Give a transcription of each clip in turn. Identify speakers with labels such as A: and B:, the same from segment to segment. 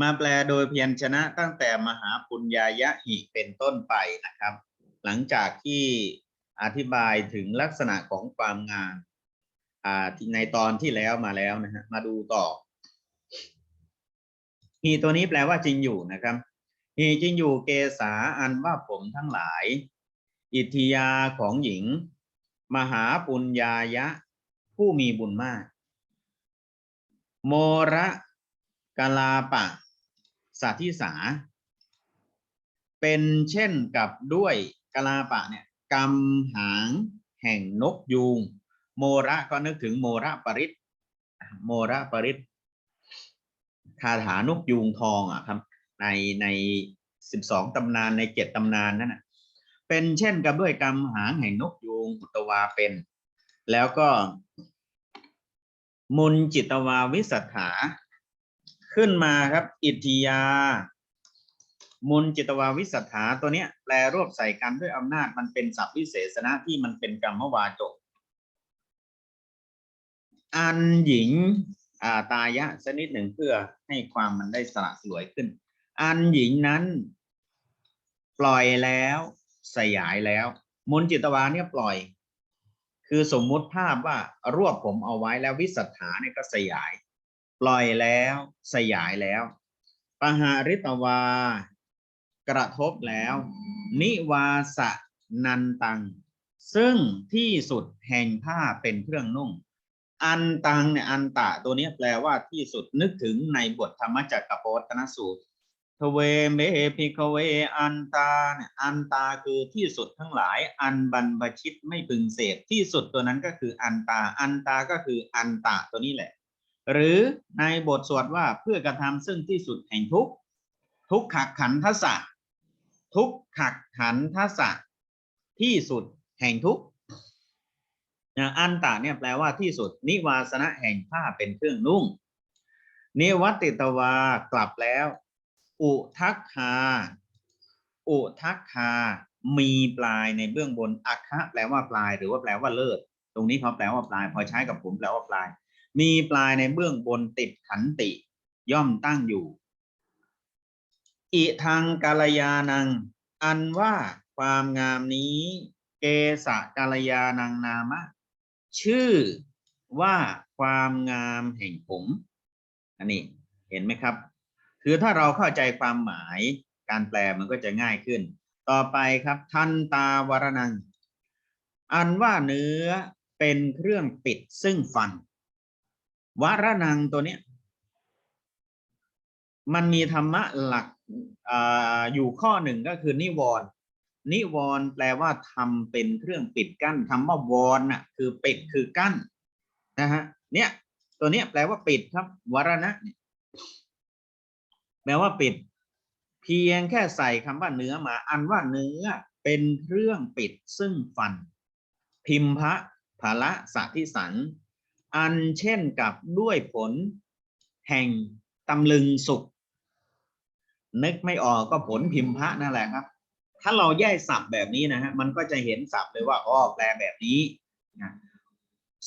A: มาแปลโดยเพียัญชนะตั้งแต่มหาปุญญายะหิเป็นต้นไปนะครับ หลังจากที่อธิบายถึงลักษณะของความงามในตอนที่แล้วมาแล้วนะฮะมาดูต่อฮีตัวนี้แปลว่าจริงอยู่นะครับฮีจริงอยู่เกษาอันว่าผมทั้งหลาย อิทธิยาของหญิง มหาปุญญายะ ผู้มีบุญมาก โมระ กาลาปะสัทธิสา เป็นเช่นกับด้วยกาลาปะเนี่ยกำหางแห่งนกยูง โมระก็นึกถึงโมระปริศโมระปริศคาถานกยูงทองอะครับ ในในสิบสองตำนานในเจ็ดตำนานนั่นน่ะเป็นเช่นกับด้วยกำหางแห่งนกยูงอุตวาเป็น แล้วก็ มุนจิตวาวิสัทธา ขึ้นมาครับ อิทธิยา มุนจิตวาวิสัทธาตัวเนี้ยแปลรวบใส่กันด้วยอำนาจมันเป็นศัพท์วิเศษณะที่มันเป็นกรรมวาจก อันหญิงอาตายะสนิดหนึ่งเพื่อให้ความมันได้สละสลวยขึ้น อันหญิงนั้น ปล่อยแล้วสยายแล้ว มุนจิตวาเนี่ยปล่อย คือสมมุติภาพว่ารวบผมเอาไว้แล้ววิสัทธาเนี่ยก็สยาย ปล่อยแล้ว สยายแล้วปหาริตวา กระทบแล้ว นิวาสนันตัง ซึ่งที่สุดแห่งผ้าเป็นเครื่องนุ่ง อันตังเนี่ยอันตะตัวนี้แปลว่าที่สุดนึกถึงในบทธรรมจักรโปตนสูตรทเวเมพิกเวอันตาเนี่ยอันตาคือที่สุดทั้งหลาย อันบรรพชิตไม่พึงเสพที่สุดตัวนั้นก็คืออันตา อันตาก็คืออันตะตัวนี้แหละ หรือในบทสวดว่าเพื่อกระทำซึ่งที่สุดแห่งทุกทุกขักขันทสะทุกขักขันทสะที่สุดแห่งทุกนะอันตะเนี่ยแปลว่าที่สุด นิวาสนะแห่งผ้าเป็นเครื่องนุ่ง นิวัติตวากลับแล้ว อุทักคา อุทักคา มีปลายในเบื้องบนอัคคะแปลว่าปลายหรือว่าแปลว่าเลิศ ตรงนี้เขาแปลว่าปลาย พอใช้กับผมแปลว่าปลาย มีปลายในเบื้องบนติดขันติ ย่อมตั้งอยู่ อิทางกาลยานัง อันว่าความงามนี้ เกสะกาลยานังนามะ ชื่อว่าความงามแห่งผม อันนี้เห็นไหมครับ คือถ้าเราเข้าใจความหมายการแปลมันก็จะง่ายขึ้น ต่อไปครับ ทันตาวรนัง อันว่าเนื้อเป็นเครื่องปิดซึ่งฟัน วรนังตัวเนี้ย มันมีธรรมะหลักออยู่ข้อหนึ่งก็คือนิวรณ์นิวรณ์แปลว่าทำเป็นเครื่องปิดกั้นคำว่าวรน่ะ คือปิดคือกั้นนะฮะเนี่ย ตัวเนี้ยแปลว่าปิดครับ วรณะแปลว่าปิด เพียงแค่ใส่คำว่าเนื้อมา อันว่าเนื้อเป็นเครื่องปิดซึ่งฟัน พิมพะภาละสัทิสัน อันเช่นกับด้วยผล แห่งตำลึงสุข นึกไม่ออกก็ผลพิมพะนั่นแหละครับ ถ้าเราแยกศัพท์แบบนี้นะฮะมันก็จะเห็นศัพท์เลยว่าอ๋อแปลแบบนี้นะ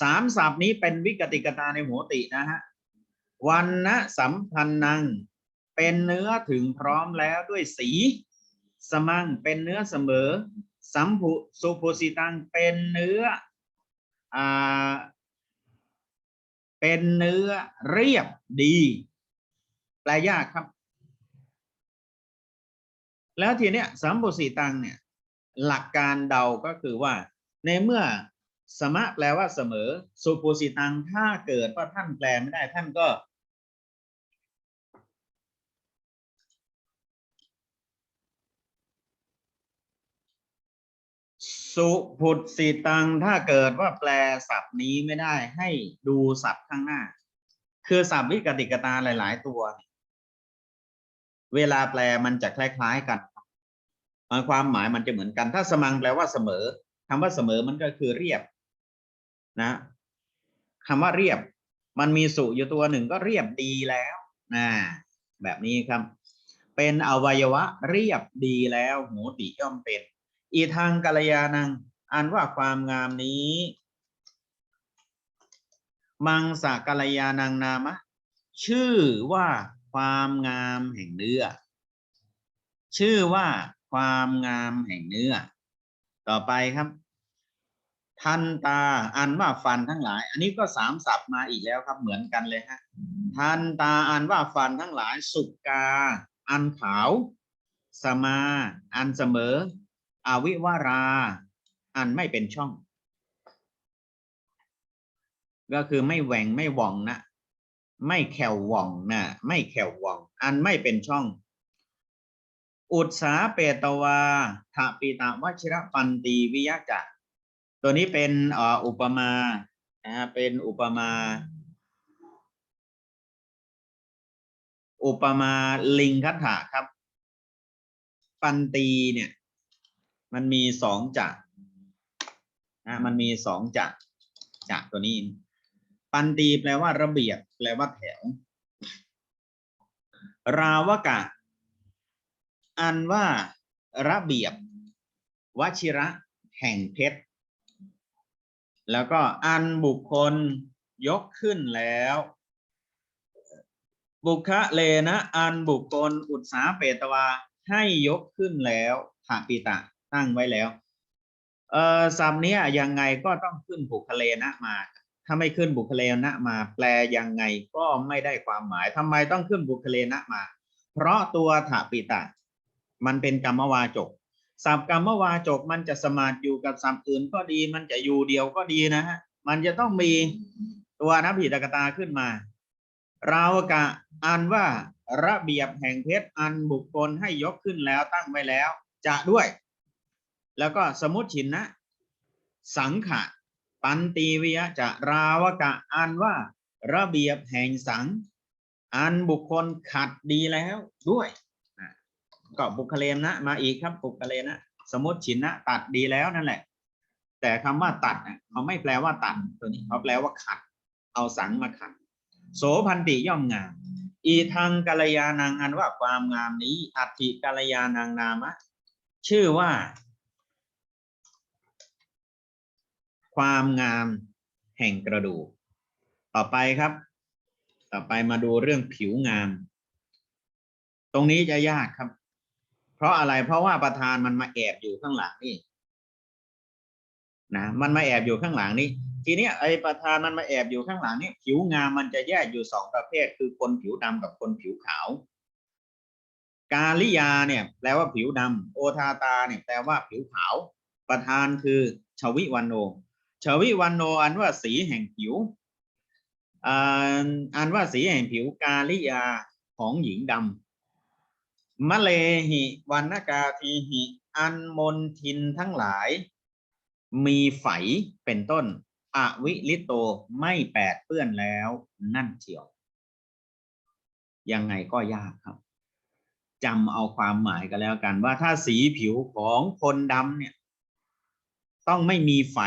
A: สามศัพท์นี้เป็นวิกติกตาในหัวตินะฮะวันนะสัมพันนัง เป็นเนื้อถึงพร้อมแล้วด้วยสี สมังเป็นเนื้อเสมอ สัมพุสุโพสิตังเป็นเนื้ออ่า เป็นเนื้อเรียบดี แปลยากครับ แล้วทีเนี้ยสัมบูสีตังเนี่ย หลักการเดาก็คือว่า ในเมื่อสมะแปลว่าเสมอสุปุสิตังถ้าเกิดว่าท่านแปลไม่ได้ท่านก็ สุพุดสิตังถ้าเกิดว่าแปลศัพท์นี้ไม่ได้ให้ดูศัพท์ข้างหน้า คือศัพท์วิกติกตาหลาย ๆ ตัว เวลาแปลมันจะคล้าย ๆกันมันความหมายมันจะเหมือนกัน ถ้าสมังแปลว่าเสมอคำว่าเสมอมันก็คือเรียบ นะคำว่าเรียบ มันมีสุอยู่ตัวหนึ่งก็เรียบดีแล้วนะแบบนี้ครับ เป็นอวัยวะเรียบดีแล้วหูติย่อมเป็น อีทางกัลยาณัง อันว่าความงามนี้ มังสะกัลยาณังนามะ ชื่อว่าความงามแห่งเนื้อ ชื่อว่าความงามแห่งเนื้อ ต่อไปครับ ทันตา อันว่าฟันทั้งหลาย อันนี้ก็สามศัพท์มาอีกแล้วครับ เหมือนกันเลยฮะ ทันตา อันว่าฟันทั้งหลาย สุกา อันขาว สมา อันเสมอ อวิวารา อันไม่เป็นช่อง ก็คือไม่แหวงไม่หว่องนะไม่แขวหว่องนะไม่แขวหว่อง อันไม่เป็นช่อง อุตสาเปตวาทะปีตาวชิระปันตีวิยะจะตัวนี้เป็นอ,อุปมานะเป็นอุปมา อุปมาลิงคัตถะครับ ปันตีเนี่ย มันมีสองจักรนะมันมีสองจักรจักรตัวนี้ ปันตีแปลว่าระเบียบแปลว่าแถว ราวกะ อันว่าระเบียบวชิระแห่งเพชร แล้วก็อันบุคคลยกขึ้นแล้ว บุคเลนะ อันบุคคลอุตสาเปตวาให้ยกขึ้นแล้วถาปิตะ ตั้งไว้แล้ว เอ่อศัพท์เนี้ยยังไงก็ต้องขึ้นบุคเลนะมา ถ้าไม่ขึ้นบุคเลนะมา แปลยังไงก็ไม่ได้ความหมายทำไมต้องขึ้นบุคเลนะมา เพราะตัวถาปิตะ มันเป็นกรรมวาจกศัพท์กรรมวาจกมันจะสมาธิอยู่กับศัพท์อื่นก็ดี มันจะอยู่เดียวก็ดีนะฮะมันจะต้องมีตัวนภิตกตาขึ้นมา เรากะอันว่าระเบียบแห่งเพชรอันบุคคลให้ยกขึ้นแล้วตั้งไว้แล้ว จะด้วย แล้วก็สมมติฉินนะ สังขะ ปันตีวิยะจะราวกะอันว่า ระเบียบแห่งสัง อันบุคคลขัดดีแล้วด้วยก็บุคเลนะ มาอีกครับบุคเลนะ สมมติฉินนะ ตัดดีแล้วนั่นแหละ แต่คำว่าตัดน่ะเขาไม่แปลว่าตัดตัวนี้เขาแปลว่าขัด เอาสังมาขัด โสพันติย่อมงามอีทางกัลยาณังอันว่าความงามนี้ อัติกัลยาณังนามะ ชื่อว่า ความงามแห่งกระดูก ต่อไปครับ ต่อไปมาดูเรื่องผิวงาม ตรงนี้จะยากครับ เพราะอะไรเพราะว่าประธานมันมาแอบอยู่ข้างหลังนี่นะมันมาแอบอยู่ข้างหลังนี้ทีนี้ไอ้ประธานมันมาแอบอยู่ข้างหลังนี่ผิวงามมันจะแยกอยู่สองประเภท คือคนผิวดำกับคนผิวขาว กาลิยาเนี่ยแปลว่าผิวดำโอทาตาเนี่ยแปลว่าผิวขาว ประธานคือชวิวันโน ชวิวันโนอันว่าสีแห่งผิวอันว่าสีแห่งผิวกาลิยาของหญิงดำมะเลหิวันนกาทีหิอันมนทินทั้งหลาย มีไฝเป็นต้น อวิลิโตไม่แปดเปื้อนแล้วนั่นเชียว ยังไงก็ยากครับจำเอาความหมายกันแล้วกันว่าถ้าสีผิวของคนดำเนี่ย ต้องไม่มีไฝ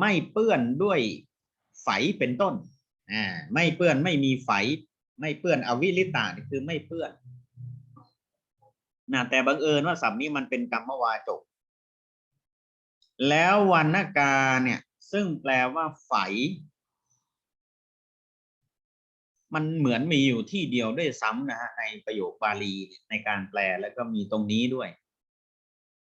A: ไม่เปื้อนด้วยไฝเป็นต้นอ่าไม่เปื้อนไม่มีไฝ ไม่เปื้อนอวิลิตานี่คือไม่เปื้อนนะแต่บังเอิญว่าศัพท์นี้มันเป็นกรรมวาจก แล้ววรรณกาเนี่ย ซึ่งแปลว่าไฝ มันเหมือนมีอยู่ที่เดียวด้วยซ้ำนะฮะในประโยคบาลีในการแปลแล้วก็มีตรงนี้ด้วย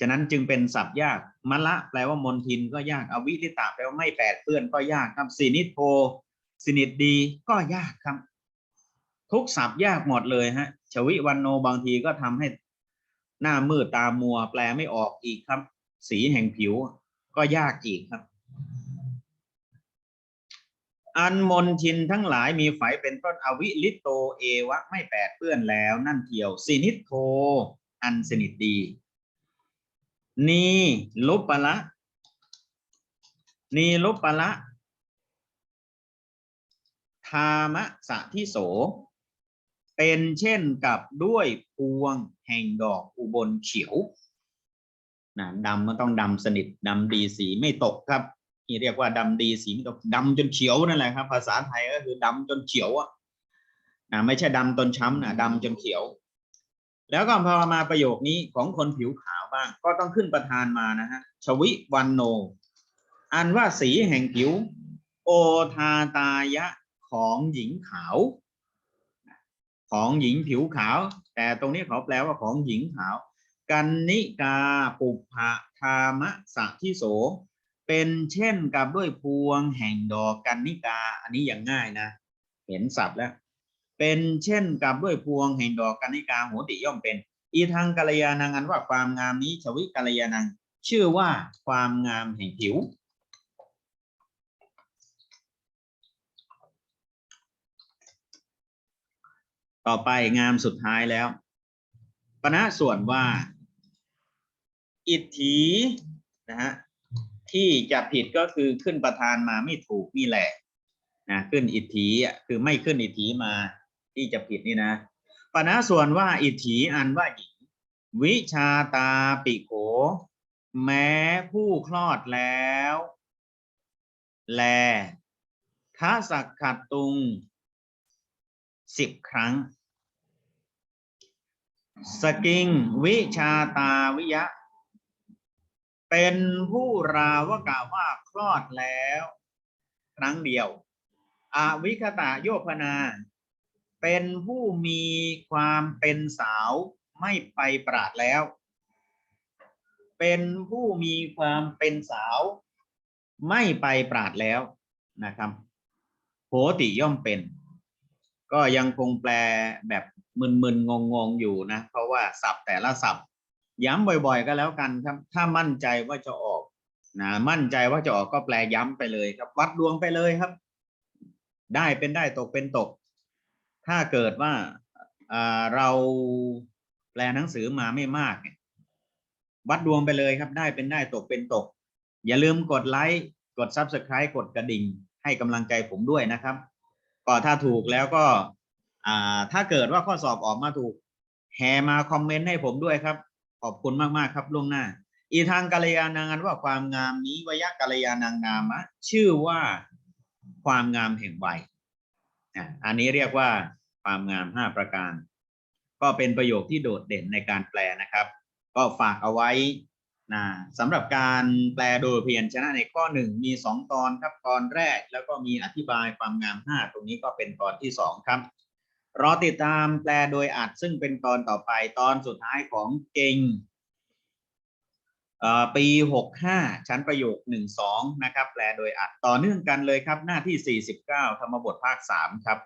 A: ฉะนั้นจึงเป็นศัพท์ยากมะละแปลว่ามนทินก็ยากอวิริตาแปลว่าไม่แปดเปื้อนก็ยากครับสินิโทสินิตดีก็ยากครับ ทุกศัพท์ยากหมดเลยฮะชวิวันโนบางทีก็ทำให้หน้ามืดตามัว แปลไม่ออกอีกครับ สีแห่งผิวก็ยากอีกครับ อันมนทินทั้งหลายมีไฝเป็นต้นอวิลิโตเอวะไม่แปดเปื้อนแล้วนั่นเทียวสินิโทอันสนิทดี นีลุปปะละนีลุปปะละธามะสะทิโส เป็นเช่นกับด้วยพวงแห่งดอกอุบลเขียวนะดำมันต้องดำสนิทดำดีสีไม่ตกครับนี่เรียกว่าดำดีสีไม่ตกดำจนเขียวนั่นแหละครับ ภาษาไทยก็คือดำจนเขียวอะนะไม่ใช่ดำจนช้ำนะดำจนเขียว แล้วก็พอมาประโยคนี้ของคนผิวขาวบ้าง ก็ต้องขึ้นประธานมานะฮะชวิวันโน อันว่าสีแห่งผิว โอทาตายะของหญิงขาว ของหญิงผิวขาว แต่ตรงนี้เขาแปลว่าของหญิงขาว กันนิกาปุพะธามะสะทิโส เป็นเช่นกับด้วยพวงแห่งดอกกันนิกา อันนี้อย่างง่ายนะ เห็นศัพท์แล้ว เป็นเช่นกับด้วยพวงแห่งดอกกันิกาโหติย่อมเป็น อีทางกัลยาณังอันว่าความงามนี้ชวิกัลยาณัง ชื่อว่าความงามแห่งผิว ต่อไปงามสุดท้ายแล้วปณะส่วนว่า อิทธินะฮะที่จะผิดก็คือขึ้นประธานมาไม่ถูกนี่แหละนะขึ้นอิทธิอะคือไม่ขึ้นอิทธิมา ที่จะผิดนี่นะปณะส่วนว่าอิทธิอันว่าหญิง วิชาตาปิโข แม้ผู้คลอดแล้ว แลท้าสักขัดตุงสิบครั้ง สกิงวิชาตาวิยะ เป็นผู้ราวกะว่าคลอดแล้ว ครั้งเดียว อวิคตะโยพนา เป็นผู้มีความเป็นสาวไม่ไปปราดแล้ว เป็นผู้มีความเป็นสาวไม่ไปปราดแล้วนะครับโหติย่อมเป็น ก็ยังคงแปลแบบมึนๆงงๆอยู่นะ เพราะว่าศัพท์แต่ละศัพท์ ย้ำบ่อยๆ ก็แล้วกันครับ ถ้ามั่นใจว่าจะออกนะมั่นใจว่าจะออกก็แปลย้ำไปเลยครับ วัดดวงไปเลยครับ ได้เป็นได้ตกเป็นตก ถ้าเกิดว่าเราแปลหนังสือมาไม่มากเนี่ยวัดดวงไปเลยครับ ได้เป็นได้ตกเป็นตก อย่าลืมกดไลค์กด Subscribe กดกระดิ่ง ให้กำลังใจผมด้วยนะครับ ก็ถ้าถูกแล้วก็ถ้าเกิดว่าข้อสอบออกมาถูกแห่มาคอมเมนต์ให้ผมด้วยครับ ขอบคุณมากๆครับล่วงหน้า อีทางกัลยาณังอันว่าความงามนี้วยกัลยาณังงามะชื่อว่าความงามแห่งวัยอันนี้เรียกว่า ความงามห้าประการ ก็เป็นประโยคที่โดดเด่นในการแปลนะครับ ก็ฝากเอาไว้นะสำหรับการแปลโดยเพียรชนะในข้อหนึ่งมีสองตอนครับตอนแรก แล้วก็มีอธิบายความงามห้าตรงนี้ก็เป็นตอนที่สองครับรอติดตามแปลโดยอัดซึ่งเป็นตอนต่อไปตอนสุดท้ายของเก่งอ่อปีหกห้าชั้นประโยคหนึ่งสองนะครับ แปลโดยอัดต่อเนื่องกันเลยครับหน้าที่สี่สิบเก้าธรรมบทภาคสามครับ